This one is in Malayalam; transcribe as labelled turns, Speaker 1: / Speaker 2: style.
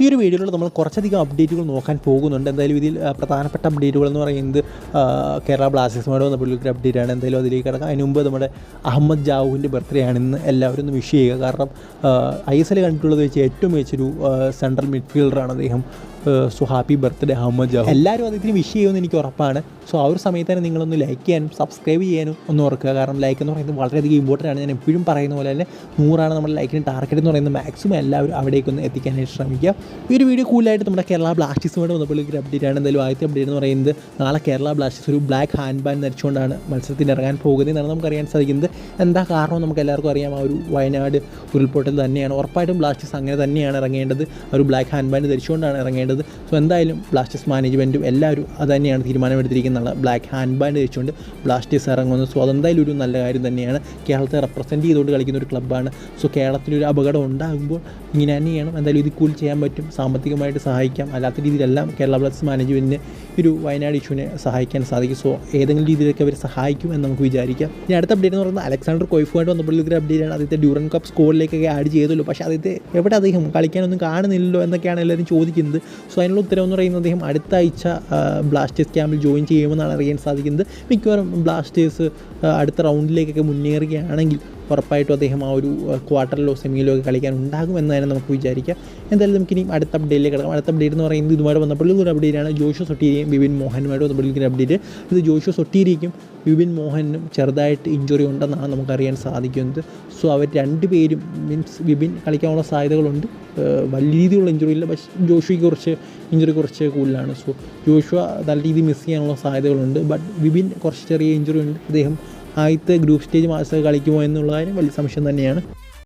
Speaker 1: ഈ ഒരു വീഡിയോയിൽ നമ്മൾ കുറച്ചധികം അപ്ഡേറ്റുകൾ നോക്കാൻ പോകുന്നുണ്ട്. എന്തായാലും ഇതിൽ പ്രധാനപ്പെട്ട അപ്ഡേറ്റുകൾ എന്ന് പറയുന്നത് കേരള ബ്ലാസ്റ്റേഴ്സുമായിട്ട് ബന്ധപ്പെട്ടുള്ള ഒരു അപ്ഡേറ്റ് ആണ്. എന്തായാലും അതിലേക്ക് കിടക്കാം. അതിന് മുമ്പ് നമ്മുടെ അഹമ്മദ് ജാവുവിന്റെ ബർത്ത്ഡേ ആണ് ഇന്ന്. എല്ലാവരും ഒന്ന് വിഷ് ചെയ്യുക. കാരണം ഐ എസ് എൽ കണ്ടിട്ടുള്ളത് വെച്ച് ഏറ്റവും മികച്ചൊരു സെൻട്രൽ മിഡ്ഫീൽഡറാണ് അദ്ദേഹം. So happy birthday Ahmed Jahouh. എല്ലാവരും അദ്ദേഹത്തിന് വിഷ് ചെയ്യുമെന്ന് എനിക്ക് ഉറപ്പാണ്. സോ ആ ഒരു സമയത്ത് തന്നെ നിങ്ങളൊന്ന് ലൈക്ക് ചെയ്യാനും സബ്സ്ക്രൈബ് ചെയ്യാനും ഒന്ന് ഓർക്കുക. കാരണം ലൈക്ക് എന്ന് പറയുന്നത് വളരെയധികം ഇമ്പോർട്ടന്റ് ആണ്. ഞാൻ എപ്പോഴും പറയുന്ന പോലെ തന്നെ നൂറാണ് നമ്മുടെ ലൈക്കിന് ടാർഗറ്റ് എന്ന് പറയുന്നത് മാക്സിമം എല്ലാവരും അവിടേക്കൊന്ന് എത്തിക്കാനായിട്ട് ശ്രമിക്കുക. ഈ ഒരു വീഡിയോ കൂലായിട്ട് നമ്മുടെ കേരള ബ്ലാസ്റ്റേഴ്സുമായിട്ട് വന്നപ്പോൾ ഒരു അപ്ഡേറ്റ് ആണ്. എന്തായാലും ആദ്യത്തെ അപ്ഡേറ്റ് എന്ന് പറയുന്നത് നാളെ കേരള ബ്ലാസ്റ്റേഴ്സ് ഒരു ബ്ലാക്ക് ഹാൻഡ് ബാൻ ധരിച്ചുകൊണ്ടാണ് മത്സരത്തിന് ഇറങ്ങാൻ പോകുന്നത് എന്നാണ് നമുക്ക് അറിയാൻ സാധിക്കുന്നത്. എന്താ കാരണം നമുക്ക് എല്ലാവർക്കും അറിയാം ആ ഒരു വയനാട് ഉരുൾപൊട്ടൽ തന്നെയാണ്. ഉറപ്പായിട്ടും ബ്ലാസ്റ്റേഴ്സ് അങ്ങനെ തന്നെയാണ് ഇറങ്ങേണ്ടത്. ഒരു ബ്ലാക്ക് ഹാൻഡ് ബാൻഡ് ധരിച്ചുകൊണ്ടാണ് ഇറങ്ങേണ്ടത്. സോ എന്തായാലും ബ്ലാസ്റ്റേഴ്സ് മാനേജ്മെന്റും എല്ലാവരും അത് തന്നെയാണ് തീരുമാനമെടുത്തിരിക്കുന്നത് ബ്ലാക്ക് ഹാൻഡ് ബാൻഡ് വെച്ചുകൊണ്ട് ബ്ലാസ്റ്റേഴ്സ് ഇറങ്ങുന്നത് സോ അതെന്തായാലും ഒരു നല്ല കാര്യം തന്നെയാണ്. കേരളത്തെ റെപ്രസെന്റ് ചെയ്തുകൊണ്ട് കളിക്കുന്ന ഒരു ക്ലബ്ബാണ് സോ കേരളത്തിലൊരു അപകടം ഉണ്ടാകുമ്പോൾ ഇങ്ങനെ തന്നെ ചെയ്യണം എന്തായാലും ഇത് കൂൽ ചെയ്യാൻ പറ്റും. സാമ്പത്തികമായിട്ട് സഹായിക്കാം. അല്ലാത്ത രീതിയിലെല്ലാം കേരള ബ്ലാസ്റ്റേഴ്സ് മാനേജ്മെന്റിന് ഒരു വയനാട് ഇഷ്യൂവിനെ സഹായിക്കാൻ സാധിക്കും. സോ ഏതെങ്കിലും രീതിയിലൊക്കെ അവർ സഹായിക്കും എന്ന് നമുക്ക് വിചാരിക്കാം. ഇനി അടുത്ത അപ്ഡേറ്റ് എന്ന് പറയുന്നത് അലക്സാണ്ടർ കോയ്ഫുമായിട്ട് ബന്ധപ്പെട്ടുള്ള അപ്ഡേറ്റ് ആണ്. ആദ്യത്തെ ഡ്യൂറൻ കപ്പ് സ്കോറിലേക്കൊക്കെ ആഡ് ചെയ്തല്ലോ പക്ഷേ ആദ്യത്തെ എവിടെ അദ്ദേഹം കളിക്കാനൊന്നും കാണുന്നില്ലല്ലോ എന്നൊക്കെയാണ് എല്ലാവരും ചോദിക്കുന്നത്. സോ അതിനുള്ള ഉത്തരവ് എന്ന് പറയുന്നത് അദ്ദേഹം അടുത്ത ആഴ്ച ബ്ലാസ്റ്റേഴ്സ് ക്യാമ്പിൽ ജോയിൻ ചെയ്യുമെന്നാണ് അറിയാൻ സാധിക്കുന്നത്. മിക്കവാറും ബ്ലാസ്റ്റേഴ്സ് അടുത്ത റൗണ്ടിലേക്കൊക്കെ മുന്നേറുകയാണെങ്കിൽ ഉറപ്പായിട്ടും അദ്ദേഹം ആ ഒരു ക്വാർട്ടറിലോ സെമിയിലോ ഒക്കെ കളിക്കാൻ ഉണ്ടാകുമെന്ന് തന്നെ നമുക്ക് വിചാരിക്കാം. എന്തായാലും നമുക്ക് ഇനി അടുത്ത അപ്ഡേറ്റിലേക്ക് കിടക്കാം. അടുത്ത അപ്ഡേറ്റ് എന്ന് പറയുന്നത് ഇതുമായിട്ട് ബന്ധപ്പെട്ടുള്ള ഒരു അപ്ഡേറ്റാണ് ജോഷു സൊട്ടീരിയും ബിബിൻ മോഹനുമായിട്ട് ബന്ധപ്പെട്ടുള്ള അപ്ഡേറ്റ് ഇത് ജോഷു സൊട്ടീരിക്കും ബിബിൻ മോഹനും ചെറുതായിട്ട് ഇഞ്ചുറി ഉണ്ടെന്നാണ് നമുക്കറിയാൻ സാധിക്കുന്നത്. സോ അവർ രണ്ടുപേരും മീൻസ് ബിബിൻ കളിക്കാനുള്ള സാധ്യതകളുണ്ട്. വലിയ രീതിയിലുള്ള ഇഞ്ചുറി ഇല്ല. പക്ഷേ ജോഷുയ്ക്ക് കുറച്ച് ഇഞ്ചുറി കുറച്ച് കൂടുതലാണ്. സോ ജോഷുവ നല്ല രീതിയിൽ മിസ് ചെയ്യാനുള്ള സാധ്യതകളുണ്ട്. ബട്ട് ബിബിൻ കുറച്ച് ചെറിയ ഇഞ്ചുറി ഉണ്ട്. അദ്ദേഹം ആദ്യത്തെ ഗ്രൂപ്പ് സ്റ്റേജ് മാസ്റ്റർ കളിക്കുമോ എന്നുള്ള കാര്യം വലിയ സംശയം തന്നെയാണ്.